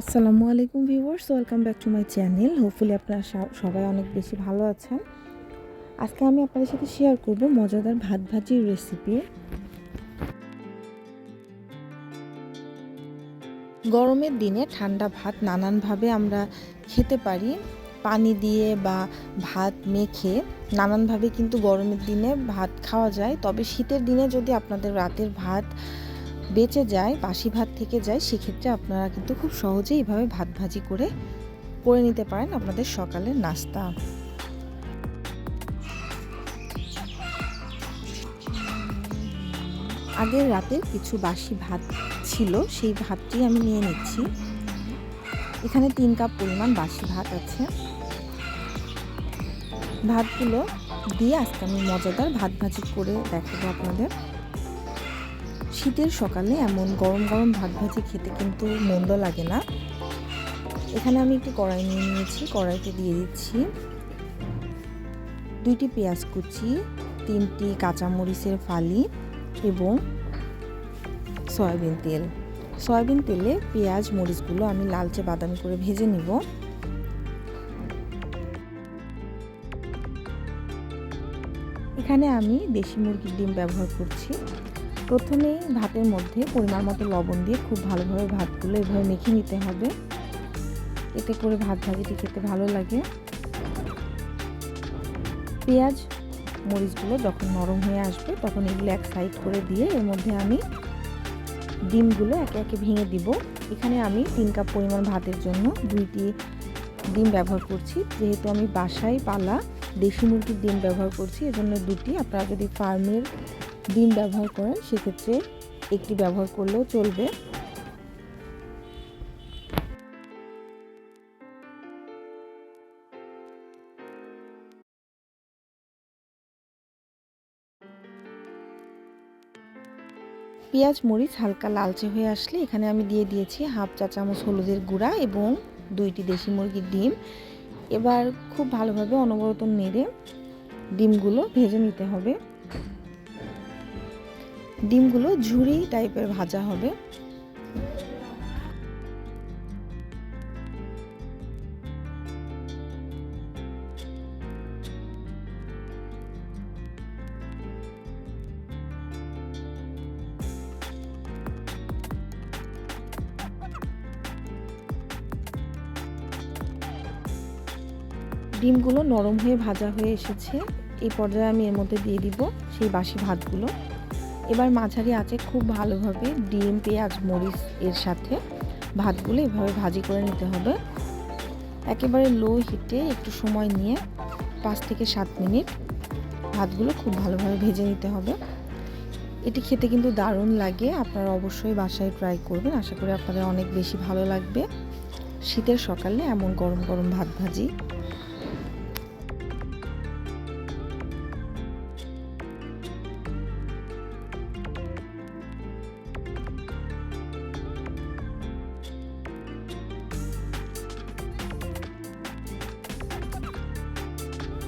আসসালামু আলাইকুম viewers, welcome back to my channel. Hopefully আপনারা সবাই অনেক বেশি ভালো আছেন। আজকে আমি আপনাদের সাথে শেয়ার করব মজাদার ভাত ভাজির রেসিপি গরমের দিনে ঠান্ডা ভাত নানানভাবে আমরা খেতে পারি। পানি দিয়ে বা ভাত মেখে নানানভাবে কিন্তু গরমের দিনে ভাত খাওয়া যায়। তবে শীতের দিনে যদি আপনাদের রাতের ভাত বেঁচে যায়, বাসি ভাত থেকে যায়, সেক্ষেত্রে আপনারা কিন্তু খুব সহজেই এইভাবে ভাত ভাজি করে করে নিতে পারেন আপনাদের সকালের নাস্তা। আগের রাতে কিছু বাসি ভাত ছিল, সেই ভাতটি আমি নিয়ে নিচ্ছি। এখানে তিন কাপ পরিমাণ বাসি ভাত আছে। ভাতগুলো দিয়ে আজকে আমি মজাদার ভাত ভাজি করে দেখাবো আপনাদের। শীতের সকালে এমন গরম গরম ভাত ভাজি খেতে কিন্তু মন্দ লাগে না। এখানে আমি একটি কড়াই নিয়ে নিয়েছি, কড়াইতে দিয়ে দিচ্ছি দুইটি পেঁয়াজ কুচি, তিনটি কাঁচামরিচের ফালি এবং সয়াবিন তেল। সয়াবিন তেলে পেঁয়াজ, মরিচগুলো আমি লালচে বাদামি করে ভেজে নিব। এখানে আমি দেশি মুরগির ডিম ব্যবহার করছি। প্রথমেই ভাতের মধ্যে পরিমাণ মতো লবণ দিয়ে খুব ভালোভাবে ভাতগুলো এভাবে মেখে নিতে হবে। এতে করে ভাত ভাজিটি খেতে ভালো লাগে। পেঁয়াজ, মরিচগুলো যখন নরম হয়ে আসবে তখন এগুলো এক সাইড করে দিয়ে এর মধ্যে আমি ডিমগুলো একে একে ভেঙে দিব। এখানে আমি তিন কাপ পরিমাণ ভাতের জন্য দুইটি ডিম ব্যবহার করছি। যেহেতু আমি বাসায় পালা দেশি মুরগির ডিম ব্যবহার করছি, এজন্য দুটি। আপনারা যদি ফার্মের ডিম ব্যবহার করেন, সেক্ষেত্রে একটি ব্যবহার করলেও চলবে। পেঁয়াজ, মরিচ হালকা লালচে হয়ে আসলে এখানে আমি দিয়ে দিয়েছি হাফ চা চামচ হলুদের গুঁড়া এবং দুইটি দেশি মুরগির ডিম। এবার খুব ভালোভাবে অনবরত নেড়ে ডিমগুলো ভেজে নিতে হবে। ডিমগুলো ঝুরি টাইপের ভাজা হবে। ডিমগুলো নরম হয়ে ভাজা হয়ে এসেছে। এই পর্যায়ে আমি এর মধ্যে দিয়ে দিব সেই বাসি ভাতগুলো। এবার মাঝারি আঁচে খুব ভালোভাবে ডিম, পেঁয়াজ, মরিচ এর সাথে ভাতগুলো এভাবে ভাজি করে নিতে হবে। একেবারে লো হিটে একটু সময় নিয়ে পাঁচ থেকে সাত মিনিট ভাতগুলো খুব ভালোভাবে ভেজে নিতে হবে। এটি খেতে কিন্তু দারুণ লাগে, আপনারা অবশ্যই বাসায় ট্রাই করবেন। আশা করি আপনাদের অনেক বেশি ভালো লাগবে। শীতের সকালে এমন গরম গরম ভাত ভাজি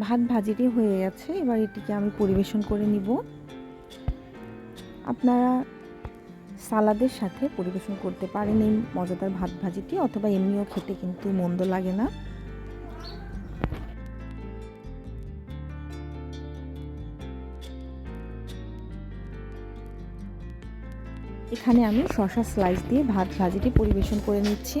ভাত ভাজিটি হয়ে গেছে, এবার এটিকে আমি পরিবেশন করে নিব। আপনারা সালাদের সাথে পরিবেশন করতে পারেন এই মজাদার ভাত ভাজিটি, অথবা এমনিও খেতে কিন্তু মন্দ লাগে না। এখানে আমি শশা স্লাইস দিয়ে ভাত ভাজিটি পরিবেশন করে নিচ্ছি।